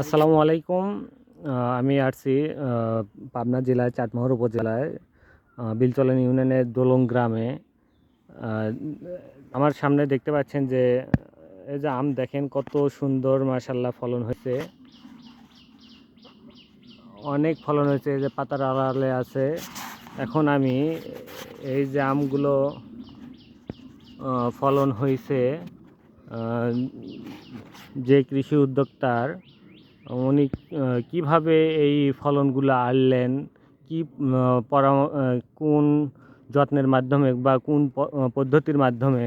আসসালামু আলাইকুম। আমি আসছি পাবনা জেলায় চাটমোহর উপজেলায় বিলচলন ইউনিয়নের দোলং গ্রামে। আমার সামনে দেখতে পাচ্ছেন যে, এই যে আম দেখেন কত সুন্দর মাশাল্লাহ ফলন হয়েছে। অনেক ফলন হয়েছে, এই যে পাতার আড়ালে আছে। এখন আমি এই যে আমগুলো ফলন হয়েছে যে কৃষি উদ্যোক্তার উনি কীভাবে এই ফলনগুলো আনলেন? কি পরাম কোন যত্নের মাধ্যমে বা কোন পদ্ধতির মাধ্যমে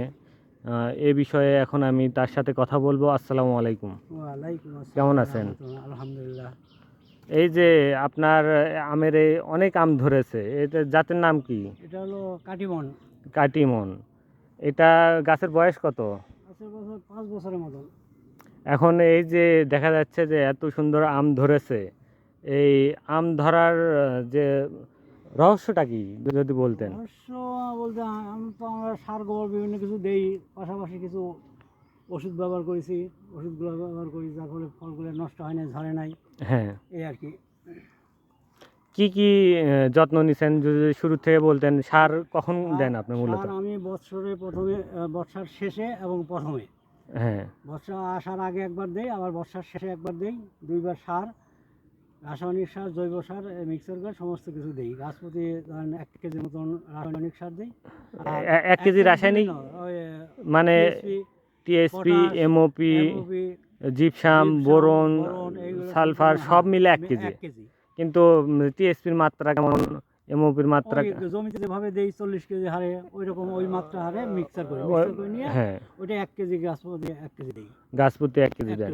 এ বিষয়ে এখন আমি তার সাথে কথা বলব। আসসালামু আলাইকুম। কেমন আছেন? আলহামদুলিল্লাহ। এই যে আপনার আমের এই অনেক আম ধরেছে এটা জাতের নাম কি? এটা হলো কাটিমন। কাটিমন। এটা গাছের বয়স কত? পাঁচ বছরের মতন। এখন এই যে দেখা যাচ্ছে যে এত সুন্দর আম ধরেছে এই আম ধরার যে রহস্যটা কি যদি বলতেন? অবশ্য বলতে আমি তো আমরা সার গোবর বিভিন্ন কিছু দেই পাশাপাশি কিছু ওষুধ ব্যবহার করেছি ওষুধগুলো ব্যবহার করি যার ফলে ফলগুলো নষ্ট হয় না ঝরে নাই হ্যাঁ। এই আর কি। কি কি যত্ন নিছেন যদি শুরু থেকে বলতেন সার কখন দেন আপনি মূলত? আমি বৎসরে প্রথমে বর্ষার শেষে এবং প্রথমে। হ্যাঁ। বর্ষা আসার আগে একবার দেই আবার বর্ষার শেষে একবার দেই দুইবার সার রাসায়নিক সার জৈব সার মিক্সার করে সমস্ত কিছু দেই। গাছ প্রতি ধরেন এক কেজির মতন রাসায়নিক সার দিই। এক কেজি রাসায়নিক? মানে TSP MOP gypsum boron sulphur সব মিলে এক কেজি। কিন্তু টিএসপির মাত্রা কেমন? এমওপির মাত্রা ওই জমিতে যেভাবে দেই চল্লিশ কেজি হারে ওই রকম ওই মাত্রা হারে মিক্সার করে। মিক্সার করে নিয়ে হ্যাঁ। এক কেজি গাছ প্রতি এক কেজি দিই। গাছ প্রতি এক কেজি দেন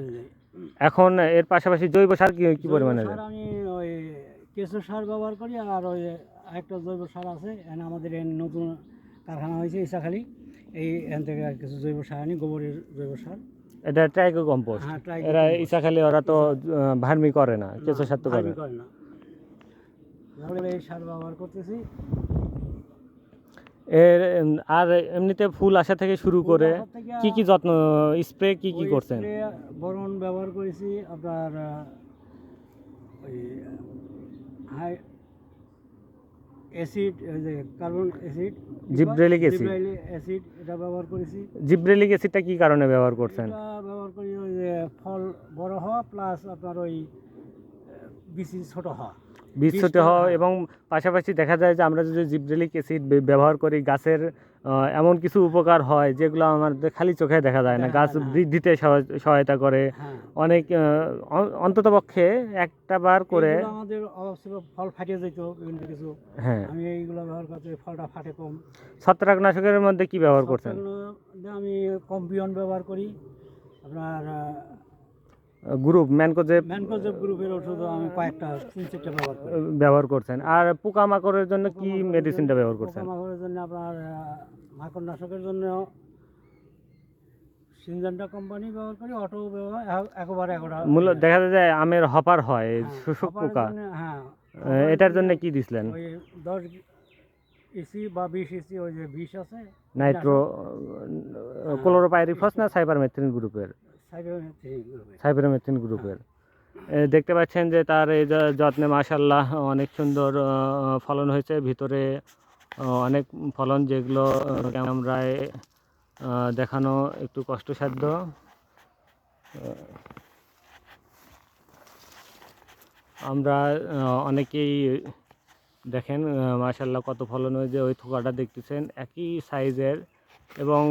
এখন এর পাশাপাশি জৈব সার কি কি পরিমাণে দেন আমি ওই কেঁচো সার ব্যবহার করি আর ওই একটা জৈব সার আছে আমাদের নতুন কারখানা হয়েছে ইসাখালি। এই এখান থেকে আর কিছু জৈব সার আনি গোবরের জৈব সার। এটা ট্রাইকো কম্পোস্ট হ্যাঁ এরা ইচ্ছাখালি ওরা তো ভার্মি করে না কেঁচো সার তো করে না। এই সার ব্যবহার করতেছি। এর আর এমনিতে ফুল আসা থেকে শুরু করে কি কি যত্ন স্প্রে কি কি করছেন? বরণ ব্যবহার করেছি আপনার high acid carbon acid gibberellic acid। Acid. এটা ব্যবহার করেছি। জিব্রেলিক অ্যাসিডটা কি কারণে ব্যবহার করছেন? ব্যবহার করি ওই যে ফল বড় হওয়া প্লাস আপনার ওই বিচি ছোট হওয়া। বীজ বীজ হয়। এবং পাশাপাশি দেখা যায় যে আমরা যদি জিব্রেলিক অ্যাসিড ব্যবহার করি গাছের এমন কিছু উপকার হয় যেগুলো আমাদের খালি চোখে দেখা যায় না। গাছ বৃদ্ধিতে সহায়- সহায়তা করে। হ্যাঁ। অনেক অন্তত পক্ষে একটা বার করে আমাদের ফল ফাটিয়ে যেত বিভিন্ন কিছু। হ্যাঁ। আমি এইগুলো ব্যবহার করতে ফলটা ফাটে কম। ছত্রাকনাশকের মধ্যে কি ব্যবহার করছেন? আমি কম্পিয়ন ব্যবহার করি। আপনার গ্রুপ ম্যানকোজে ম্যানকোজেব গ্রুপের ওষুধ আমি কয়েকটা তিন চারটা ব্যবহার করি। ব্যবহার করছেন। আর পোকামাকড়ের জন্য কি মেডিসিনটা ব্যবহার করছেন? পোকামাকড়ের জন্য আপনার মাকড়নাশকের জন্য সিনজেন্টা কোম্পানি ব্যবহার করি অটো ব্যবহার এক- একবারে একটা মূলত দেখা যায় আমের হপার হয় হ্যাঁ, শোষক পোকা। হ্যাঁ এটার জন্য কি দিছিলেন? ওই দশ ইসি বা বিশ ইসি ওই যে বিষ আছে নাইট্রো ক্লোরোপাইরিফস না সাইবার সাইবারমেথ্রিন গ্রুপের? সাইবারমেথ্রিন গ্রুপের। দেখতে পাচ্ছেন যে তার এই যত্নে মাশাল্লাহ অনেক সুন্দর ফলন হয়েছে। ভিতরে অনেক ফলন যেগুলো ক্যামেরায় দেখানো একটু কষ্টসাধ্য। আমরা অনেকেই দেখেন মাশাল্লাহ কত ফলন হয়েছে, ওই থোকাটা দেখতেছেন। একই সাইজের এবং